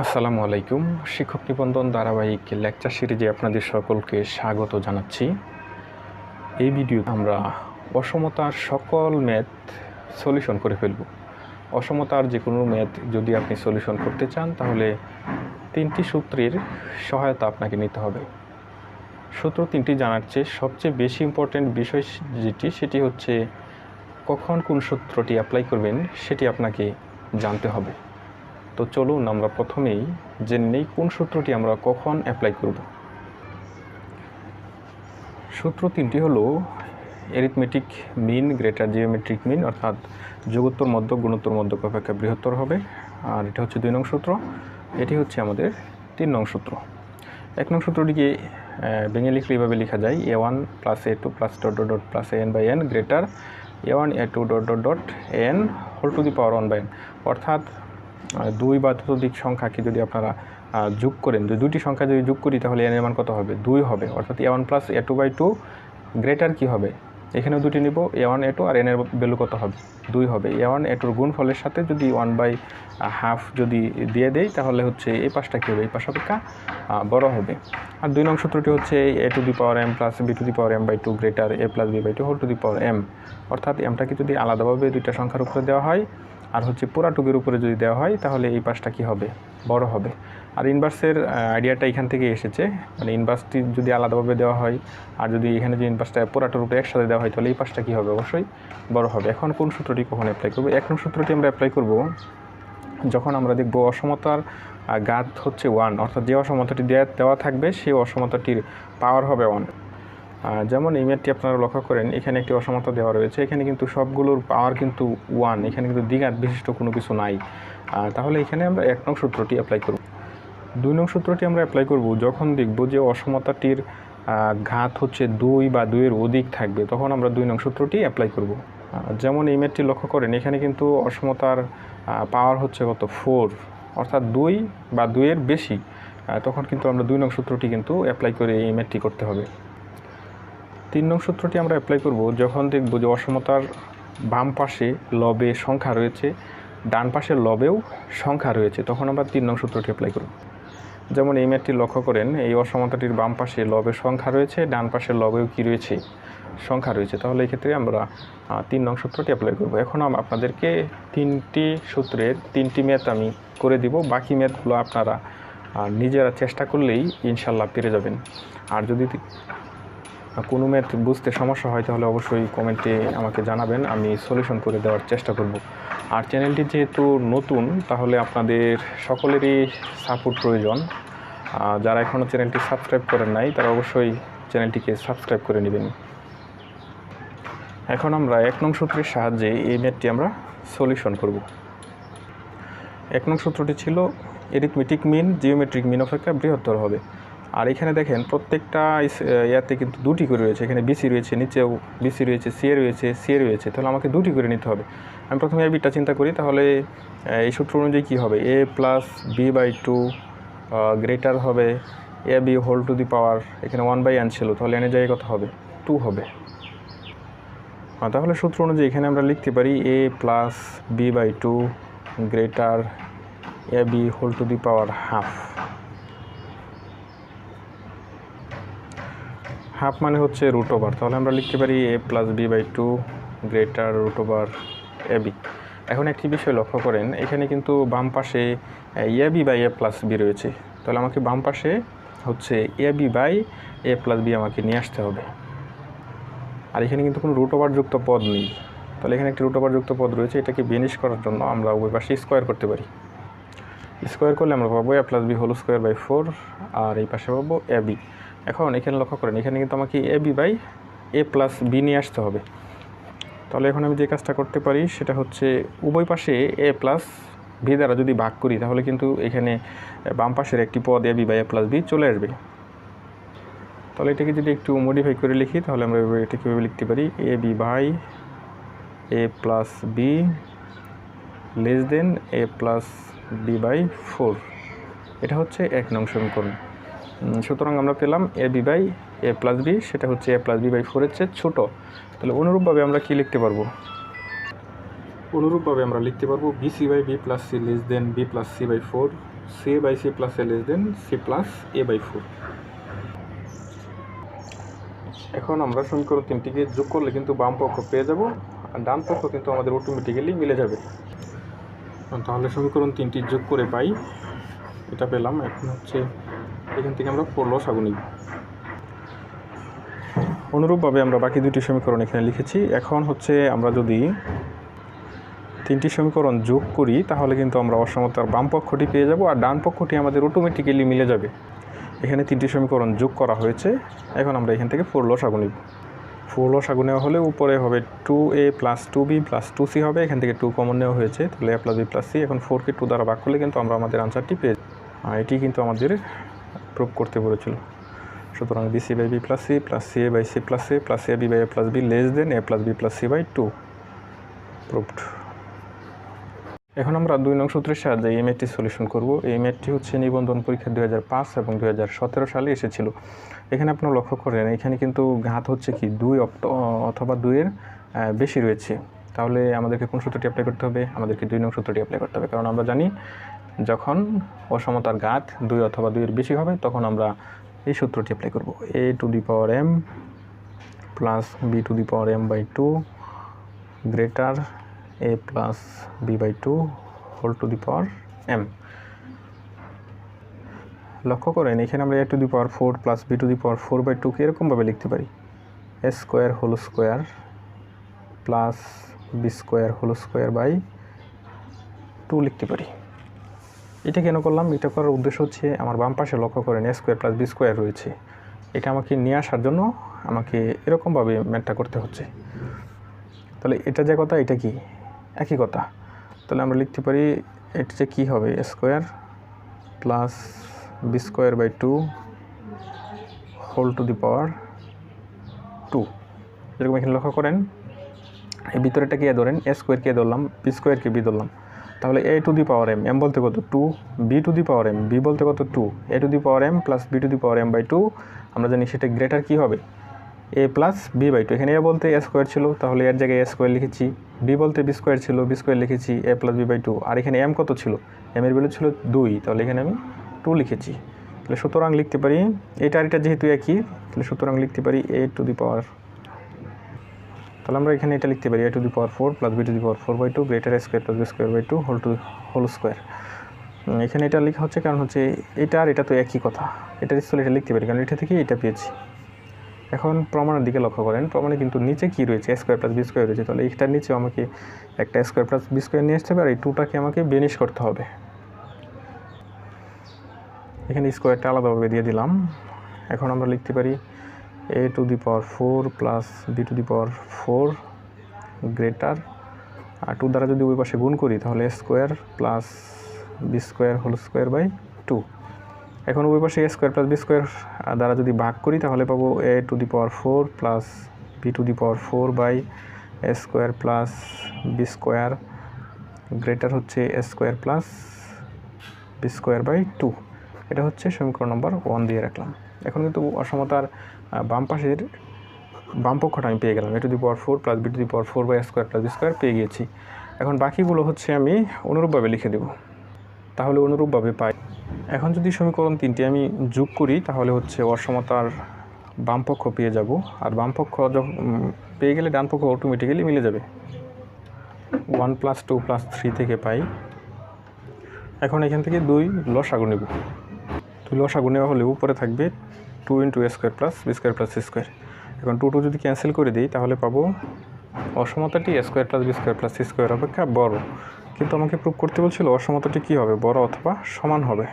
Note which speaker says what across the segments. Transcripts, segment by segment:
Speaker 1: আসসালামু আলাইকুম। শিক্ষক নিবন্ধন ধারাবাহিক লেকচার সিরিজে আপনাদের সকলকে স্বাগত জানাচ্ছি। এই ভিডিও আমরা অসমতার সকল ম্যাথ সলিউশন করে ফেলব। অসমতার যে কোনো ম্যাথ যদি আপনি সলিউশন করতে চান, তাহলে তিনটি সূত্রের সহায়তা আপনাকে নিতে হবে। সূত্র তিনটি জানার চেয়ে সবচেয়ে বেশি ইম্পর্ট্যান্ট বিষয় যেটি, সেটি হচ্ছে কখন কোন সূত্রটি অ্যাপ্লাই করবেন, সেটি আপনাকে জানতে হবে। তো চলুন আমরা প্রথমেই জেনে নেই কোন সূত্রটি আমরা কখন অ্যাপ্লাই করব। সূত্র তিনটি হলো arithmetic mean greater geometric mean অর্থাৎ যোগোত্তর মধ্য গুণোত্তর মধ্য অপেক্ষা বৃহত্তর হবে। আর এটা হচ্ছে দুই নং সূত্র। এটি হচ্ছে আমাদের তিন নং সূত্র। এক নং সূত্রটিকে ভেঙে লিখলে এভাবে লেখা যায় A one plus A two plus dot dot dot plus N by N greater A one A two dot dot dot N whole to the power one by N অর্থাৎ দুই বা ততোধিক সংখ্যাকে যদি আপনারা যোগ করেন যদি দুইটি সংখ্যা যদি যোগ করি, তাহলে এর মান কত হবে? দুই হবে। অর্থাৎ A one plus A two by two greater কী হবে? এখানেও দুটি নিব, এ ওয়ান, এ টু, আর এন এর ভ্যালু কত হবে? দুই হবে। এ ওয়ান, এ টুর গুণ ফলের সাথে যদি ওয়ান বাই হাফ যদি দিয়ে দেই, তাহলে হচ্ছে এই পাশটা কী হবে? এই পাশ অপেক্ষা বড় হবে। আর দুই নং সূত্রটি হচ্ছে A to the power M plus B to the power M by two greater A plus B by two whole to the power M. অর্থাৎ এমটাকে যদি আলাদাভাবে দুইটা সংখ্যার উপরে দেওয়া হয় আর হচ্ছে পুরা টুকের উপরে যদি দেওয়া হয়, তাহলে এই পাশটা কী হবে? বড় হবে। আর ইনভার্সের আইডিয়াটা এখান থেকে এসেছে। মানে ইনভার্সটি যদি আলাদাভাবে দেওয়া হয়, আর যদি এখানে যে ইনভার্সটা পুরাটার উপরে একসাথে দেওয়া হয়, তাহলে এই পাশটা কী হবে? অবশ্যই বড় হবে। এখন কোন সূত্রটি কখন অ্যাপ্লাই করব? এক নং সূত্রটি আমরা অ্যাপ্লাই করব যখন আমরা দেখব অসমতার গাত হচ্ছে ওয়ান অর্থাৎ যে অসমতাটি দেওয়া থাকবে, সেই অসমতাটির পাওয়ার হবে ওয়ান যেমন এই ম্যাটটি আপনারা লক্ষ্য করেন, এখানে একটি অসমতা দেওয়া রয়েছে। এখানে কিন্তু সবগুলোর পাওয়ার কিন্তু ওয়ান এখানে কিন্তু দ্বিঘাত বিশিষ্ট কোনো কিছু নাই। তাহলে এখানে আমরা এক নং সূত্রটি অ্যাপ্লাই করব। দুই নং সূত্রটি আমরা অ্যাপ্লাই করব যখন দেখব যে অসমতাটির ঘাত হচ্ছে দুই বা দুইয়ের অধিক থাকবে, তখন আমরা দুই নং সূত্রটি অ্যাপ্লাই করব। যেমন এই ম্যাটটি লক্ষ্য করেন, এখানে কিন্তু অসমতার পাওয়ার হচ্ছে কত? ফোর অর্থাৎ দুই বা দুইয়ের বেশি। তখন কিন্তু আমরা দুই নং সূত্রটি কিন্তু অ্যাপ্লাই করে এই ম্যাটটি করতে হবে। তিন নং সূত্রটি আমরা অ্যাপ্লাই করব, যখন দেখব যে অসমতার বাম পাশে লবে সংখ্যা রয়েছে, ডান পাশের লবেও সংখ্যা রয়েছে, তখন আমরা তিন নং সূত্রটি অ্যাপ্লাই করব। যেমন এই ম্যাটটি লক্ষ্য করেন, এই অসমতাটির বাম পাশে লবের সংখ্যা রয়েছে, ডান পাশের লবেও কি রয়েছে? সংখ্যা রয়েছে। তাহলে এই ক্ষেত্রে আমরা তিন নং সূত্রটি অ্যাপ্লাই করব। এখন আপনাদেরকে তিনটি সূত্রের তিনটি ম্যাথ আমি করে দিব। বাকি ম্যাথগুলো আপনারা নিজেরা চেষ্টা করলেই ইনশাল্লাহ পেরে যাবেন। আর যদি কোনো ম্যাথ বুঝতে সমস্যা হয় তাহলে অবশ্যই কমেন্টে আমাকে জানাবেন। আমি সলিউশন করে দেওয়ার চেষ্টা করব। আর চ্যানেলটি যেহেতু নতুন, তাহলে আপনাদের সকলেরই সাপোর্ট প্রয়োজন। যারা এখনও চ্যানেলটি সাবস্ক্রাইব করেন নাই, তারা অবশ্যই চ্যানেলটিকে সাবস্ক্রাইব করে নেবেন। এখন আমরা এক নং সূত্রের সাহায্যে এই ম্যাথটি আমরা সলিউশন করব। এক নং সূত্রটি ছিল এরিথমেটিক মিন জিওমেট্রিক মিন অপেক্ষা বৃহত্তর হবে। আর এখানে দেখেন প্রত্যেকটা ইয়াতে কিন্তু দুটি করে রয়েছে। এখানে বিসি রয়েছে, নিচেও বিসি রয়েছে সিএ রয়েছে সিএ রয়েছে। তাহলে আমাকে দুটি করে নিতে হবে। আমি প্রথমে এ বিটা চিন্তা করি, তাহলে এই সূত্র অনুযায়ী কী হবে? A plus B by two greater হবে, A B whole to the power এখানে ওয়ান বাই এন ছিল, তাহলে এনে জায়গায় কত হবে? টু হবে। তাহলে সূত্র অনুযায়ী এখানে আমরা লিখতে পারি, A plus B by two greater A B whole to the power half half মানে হচ্ছে রুট ওভার তাহলে আমরা লিখতে পারি A plus B by two greater root over A B এখন একটি বিষয় লক্ষ্য করেন, এখানে কিন্তু বাম পাশে, A B by A plus B রয়েছে। তাহলে আমাকে বাম পাশে হচ্ছে A B by A plus B আমাকে নিয়ে আসতে হবে। আর এখানে কিন্তু কোনো রুট ওভার যুক্ত পদ নেই। তাহলে এখানে একটি রুট ওভার যুক্ত পদ রয়েছে, এটাকে বেনিশ করার জন্য আমরা ওই পাশে স্কোয়ার করতে পারি। স্কোয়ার করলে আমরা পাবো A plus B whole square by four আর এই পাশে পাবো এ বি এখন এখানে লক্ষ্য করেন, এখানে কিন্তু আমাকে A B by A plus B নিয়ে আসতে হবে। তাহলে এখন আমি যে কাজটা করতে পারি সেটা হচ্ছে উভয় পাশে এ প্লাস ভি দ্বারা যদি ভাগ করি, তাহলে কিন্তু এখানে বাম পাশের একটি পদ A B by A plus B চলে আসবে। তাহলে এটাকে যদি একটু মডিফাই করে লিখি, তাহলে আমরা এটা কীভাবে লিখতে পারি, A B by A plus B less than A plus B by four. এটা হচ্ছে এক নং সমীকরণ। সুতরাং আমরা পেলাম A B by A plus B, সেটা হচ্ছে এ প্লাস বি বাই ফোরের চেয়ে ছোটো। তাহলে অনুরূপভাবে আমরা কী লিখতে পারব? অনুরূপভাবে আমরা লিখতে পারব B C by B plus C less than B plus C by four, C by C plus A less than C plus A by four. এখন আমরা সমীকরণ তিনটিকে যোগ করলে কিন্তু বাম পক্ষ পেয়ে যাব, আর ডান পক্ষ কিন্তু আমাদের অটোমেটিক্যালি মিলে যাবে। তাহলে সমীকরণ তিনটি যোগ করে পাই, এটা পেলাম। এখন হচ্ছে এখান থেকে আমরা ফোর লসাগু নিব অনুরূপভাবে আমরা বাকি দুটি সমীকরণ এখানে লিখেছি। এখন হচ্ছে আমরা যদি তিনটি সমীকরণ যোগ করি, তাহলে কিন্তু আমরা অসমতার বাম পক্ষটি পেয়ে যাব আর ডান পক্ষটি আমাদের অটোমেটিক্যালি মিলে যাবে। এখানে তিনটি সমীকরণ যোগ করা হয়েছে। এখন আমরা এখান থেকে ফোর লসাগু নিব ফোর লসাগু নেওয়া হলে উপরে হবে two A plus two B plus two C হবে। এখান থেকে টু কমন নেওয়া হয়েছে। তাহলে A plus B plus C এখন ফোরকে টু দ্বারা ভাগ করলে কিন্তু আমরা আমাদের আনসারটি পেয়ে। এটি কিন্তু আমাদের প্রুভ করতে বলেছিল। সুতরাং B C by B plus C plus C A by C plus A plus A B by A plus B less than A plus B plus C by two proved এখন আমরা দুই নং সূত্রের সাহায্যে এই ম্যাটটি সলিউশন করব। এই ম্যাটটি হচ্ছে নিবন্ধন পরীক্ষা দুই হাজার পাঁচ এবং দুই হাজার সতেরো সালে এসেছিল। এখানে আপনারা লক্ষ্য করেন, এখানে কিন্তু ঘাত হচ্ছে কি? দুই অথবা দুইয়ের বেশি রয়েছে। তাহলে আমাদেরকে কোন সূত্রটি অ্যাপ্লাই করতে হবে? আমাদেরকে দুই নং সূত্রটি অ্যাপ্লাই করতে হবে। কারণ আমরা জানি যখন অসমতার ঘাত দুই অথবা দুইয়ের বেশি হবে, তখন আমরা এই সূত্রটি অ্যাপ্লাই করব। A to the power M plus B to the power M by two greater A plus B by two whole to the power M লক্ষ্য করেন, এখানে আমরা A to the power four plus B to the power four by টুকে এরকমভাবে লিখতে পারি। A square whole square plus B square whole square by two লিখতে পারি। এটা কেন করলাম? এটা করার উদ্দেশ্য হচ্ছে আমার বাম পাশে লক্ষ্য করেন A square plus B square রয়েছে। এটা আমাকে নিয়ে আসার জন্য আমাকে এরকমভাবে ম্যাটটা করতে হচ্ছে। তাহলে এটা যে কথা, এটা কি? একই কথা। তাহলে আমরা লিখতে পারি এটা যে কী হবে? Square plus B square by two whole to the power two যেরকম এখানে লক্ষ্য করেন। এই ভিতরেটা কে ধরেন? এ স্কোয়ার কে ধরলাম বি স্কোয়ারকে বি ধরলাম। তাহলে A to the power M M বলতে কত? Two B to the power M B বলতে কত? Two A to the power M plus B to the power M by two আমরা জানি সেটা গ্রেটার কী হবে? A plus B by two এখানে এ বলতে এ স্কোয়ার ছিল, তাহলে এর জায়গায় এ স্কোয়ার লিখেছি। বি বলতে বি স্কোয়ার ছিল বি স্কোয়ার লিখেছি A plus B by two আর এখানে এম কত ছিল? এম এর ভ্যালু ছিল দুই, তাহলে এখানে আমি টু লিখেছি। তাহলে সুতরাং লিখতে পারি, এটা আর এটা যেহেতু একই, তাহলে সুতরাং লিখতে পারি এ টু দি পাওয়ার তাহলে আমরা এখানে এটা লিখতে পারি A to the power four plus B to the power four by two greater square plus B square by two whole two whole square এখানে এটা লেখা হচ্ছে কারণ হচ্ছে এটা আর এটা তো একই কথা। এটা স্থলে এটা লিখতে পারি, কারণ এটা থেকে এটা পেয়েছি। এখন প্রমাণের দিকে লক্ষ্য করেন, প্রমাণে কিন্তু নিচে কি রয়েছে? স্কোয়ার প্লাস বি স্কোয়ার রয়েছে। তাহলে এইটার নিচে আমাকে একটা স্কোয়ার প্লাস বি স্কোয়ার নিয়ে আসতে হবে, আর এই টুটাকে আমাকে বেনিশ করতে হবে। এখানে স্কোয়ারটা আলাদাভাবে দিয়ে দিলাম। এখন আমরা লিখতে পারি A to the power four plus B to the power four greater R two দ্বারা যদি ওই পাশে গুণ করি, তাহলে square plus B square whole square by two এখন ওই পাশে A square plus B square দ্বারা যদি ভাগ করি, তাহলে পাবো A to the power four plus B to the power four by A square plus B square greater হচ্ছে A square plus B square by two এটা হচ্ছে সমীকরণ নম্বর ওয়ান দিয়ে রাখলাম। এখন কিন্তু অসমতার বাম পাশের বাম পক্ষটা আমি পেয়ে গেলাম। A to the power four plus B to the power four by square plus B square পেয়ে গিয়েছি। এখন বাকিগুলো হচ্ছে আমি অনুরূপভাবে লিখে দেব। তাহলে অনুরূপভাবে পাই। এখন যদি সমীকরণ তিনটি আমি যোগ করি, তাহলে হচ্ছে অসমতার বাম পক্ষ পেয়ে যাব। আর বাম পক্ষ যখন পেয়ে গেলে ডান পক্ষ অটোমেটিক্যালি মিলে যাবে। One plus two plus three থেকে পাই। এখন এখান থেকে দুই লসাগু নেব। লসাগু নেওয়া হলে উপরে থাকবে two into square plus B square plus C square এখন টু টু যদি ক্যান্সেল করে দিই, তাহলে পাবো অসমতাটি square plus B square plus C square অপেক্ষা বড়। কিন্তু আমাকে প্রুভ করতে বলছিল অসমতাটি কী হবে, বড় অথবা সমান হবে।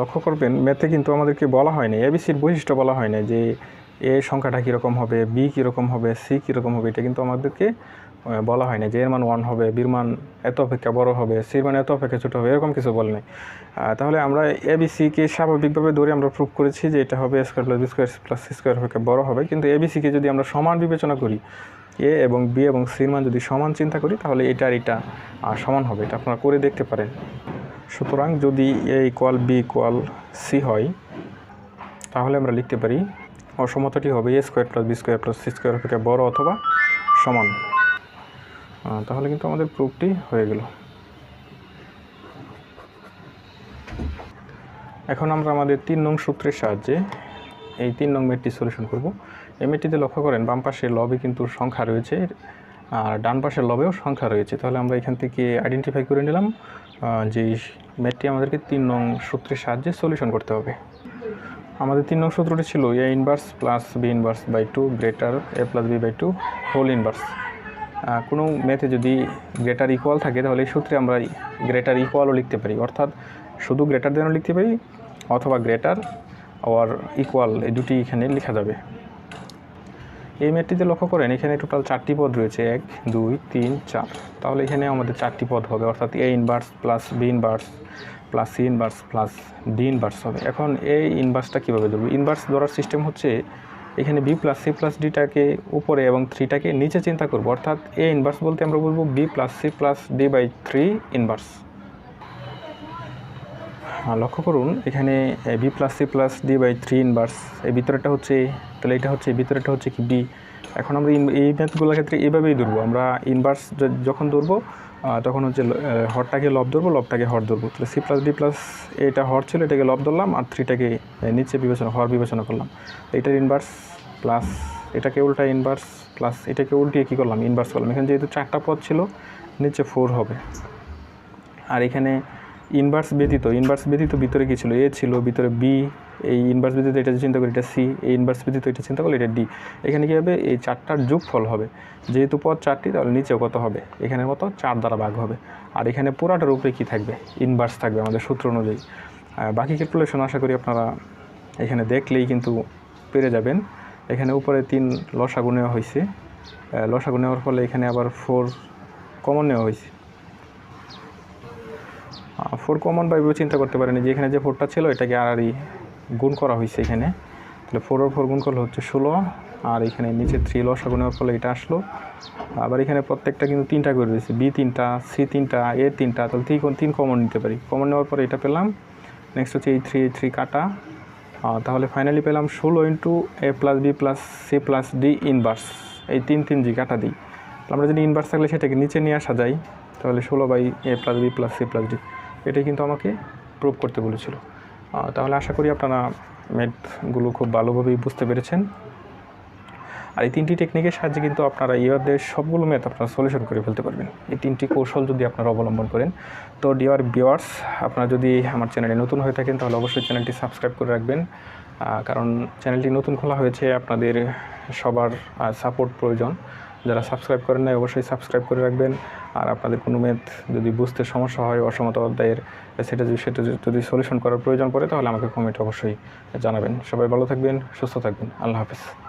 Speaker 1: লক্ষ্য করবেন ম্যাথে কিন্তু আমাদেরকে বলা হয়নি এবিসির বৈশিষ্ট্য বলা হয় না যে এ সংখ্যাটা কীরকম হবে বি কীরকম হবে সি কীরকম হবে, এটা কিন্তু আমাদেরকে বলা হয় না যে এর মান ওয়ান হবে বির মান এত অপেক্ষা বড় হবে সির মান এত অপেক্ষা ছোটো হবে, এরকম কিছু বলে নাই। তাহলে আমরা এবিসিকে স্বাভাবিকভাবে ধরে আমরা প্রুভ করেছি যে এটা হবে square plus B square plus C square অপেক্ষা বড় হবে। কিন্তু এ এবিসিকে যদি আমরা সমান বিবেচনা করি এ এবং বি এবং সির মান যদি সমান চিন্তা করি, তাহলে এটা আর এটা সমান হবে। এটা আপনারা করে দেখতে পারেন। সুতরাং যদি A equal B equal C হয়, তাহলে আমরা লিখতে পারি, অসমতাটি হবে A square plus B square plus C square অপেক্ষা বড় অথবা সমান। তাহলে কিন্তু আমাদের প্রুফটি হয়ে গেল। এখন আমরা আমাদের তিন নং সূত্রের সাহায্যে এই তিন নং মেটটি সলিউশন করব। এই মেটটিতে লক্ষ্য করেন, বাম পাশে লবে কিন্তু সংখ্যা রয়েছে, আর ডান পাশের লবেও সংখ্যা রয়েছে। তাহলে আমরা এখান থেকে আইডেন্টিফাই করে নিলাম যে মেটটি আমাদেরকে তিন নং সূত্রের সাহায্যে সলিউশন করতে হবে। আমাদের তিন নং সূত্রটি ছিল A inverse plus B inverse by two greater A plus B by two whole inverse কোনো ম্যাথে যদি গ্রেটার ইকুয়াল থাকে, তাহলে এই সূত্রে আমরা গ্রেটার ইকুয়ালও লিখতে পারি। অর্থাৎ শুধু গ্রেটার দেনও লিখতে পারি, অথবা গ্রেটার আর ইকুয়াল এই দুটি এখানে লেখা যাবে। এই ম্যাটটিতে লক্ষ্য করেন, এখানে টোটাল চারটি পদ রয়েছে, এক, দুই, তিন, চার। তাহলে এখানে আমাদের চারটি পদ হবে, অর্থাৎ A inverse plus B inverse plus C inverse plus D inverse হবে। এখন এই ইনভার্সটা কীভাবে ধরবো? ইনভার্স ধরার সিস্টেম হচ্ছে এখানে বি প্লাস সি প্লাস ডিটাকে উপরে এবং থ্রিটাকে নিচে চিন্তা করব। অর্থাৎ এ ইনভার্স বলতে আমরা বলব B plus C plus D by three inverse লক্ষ্য করুন, এখানে B plus C plus D by three inverse এই ভিতরেটা হচ্ছে, তাহলে এটা হচ্ছে ভিতরেটা হচ্ছে কি? বি এখন আমরা এই ম্যাথগুলোর ক্ষেত্রে এইভাবেই ধরবো। আমরা ইনভার্স যখন ধরবো তখন হচ্ছে হরটাকে লব ধরবো, লবটাকে হর ধরবো। তাহলে সি প্লাস ডি প্লাস এটা হর ছিল, এটাকে লব ধরলাম আর থ্রিটাকে নিচে বিবেচনা, হর বিবেচনা করলাম। এইটার ইনভার্স প্লাস এটাকে উল্টা ইনভার্স প্লাস এটাকে উল্টিয়ে কী করলাম? ইনভার্স করলাম। এখানে যেহেতু চারটা পদ ছিল, নিচে ফোর হবে। আর এখানে ইনভার্স ব্যতীত ইনভার্স ব্যতীত ভিতরে কী ছিল? এ ছিল, ভিতরে বি এই ইনভার্স ব্যতীত এটা যে চিন্তা করি, এটা সি এই ইনভার্স ব্যতীত এটা চিন্তা করলে এটা ডি এখানে কী হবে? এই চারটার যোগফল হবে। যেহেতু পদ চারটি, তাহলে নিচেও কত হবে? এখানের মতো চার দ্বারা ভাগ হবে। আর এখানে পুরাটার উপরে কী থাকবে? ইনভার্স থাকবে আমাদের সূত্র অনুযায়ী। আর বাকি ক্যালকুলেশন আশা করি আপনারা এখানে দেখলেই কিন্তু পেরে যাবেন। এখানে উপরে তিন লসাগু নেওয়া হয়েছে। লসাগু নেওয়ার ফলে এখানে আবার ফোর কমন নেওয়া হয়েছে। ফোর কমন বা চিন্তা করতে পারেনি। যে এখানে যে ফোরটা ছিল, এটাকে আড়াআড়ি গুণ করা হয়েছে এখানে। তাহলে ফোর ওর ফোর গুণ করলে হচ্ছে ষোলো, আর এখানে নিচে থ্রি লসা গুণের ফলে এটা আসলো। আবার এখানে প্রত্যেকটা কিন্তু তিনটা করে দিয়েছে বি তিনটা সি তিনটা এ তিনটা, তাহলে তিন তিন কমন নিতে পারি। কমন নেওয়ার পরে এটা পেলাম। নেক্সট হচ্ছে এই থ্রি থ্রি কাটা। তাহলে ফাইনালি পেলাম ষোলো into A plus B plus C plus D inverse এই তিন তিন জি কাটা দিই। তাহলে আমরা যদি ইনভার্স থাকলে সেটাকে নিচে নিয়ে আসা যায়, তাহলে ষোলো by A plus B plus C plus D এটাই কিন্তু আমাকে প্রুভ করতে বলেছিল। তাহলে আশা করি আপনারা ম্যাথগুলো খুব ভালোভাবেই বুঝতে পেরেছেন। আর এই তিনটি টেকনিকের সাহায্যে কিন্তু আপনারা ইয়ারদের সবগুলো ম্যাথ আপনারা সলিউশন করে ফেলতে পারবেন। এই তিনটি কৌশল যদি আপনারা অবলম্বন করেন, তো ডিয়ার ভিওয়ার্স আপনারা যদি আমার চ্যানেলে নতুন হয়ে থাকেন, তাহলে অবশ্যই চ্যানেলটি সাবস্ক্রাইব করে রাখবেন। কারণ চ্যানেলটি নতুন খোলা হয়েছে, আপনাদের সবার সাপোর্ট প্রয়োজন। যারা সাবস্ক্রাইব করেন নাই, অবশ্যই সাবস্ক্রাইব করে রাখবেন। আর আপনাদের কোনো মেদ যদি বুঝতে সমস্যা হয় অসমত অধ্যায়ের সেটা যদি সেটা যদি সলিউশন করার প্রয়োজন পড়ে, তাহলে আমাকে কমেন্ট অবশ্যই জানাবেন। সবাই ভালো থাকবেন, সুস্থ থাকবেন। আল্লাহ হাফেজ।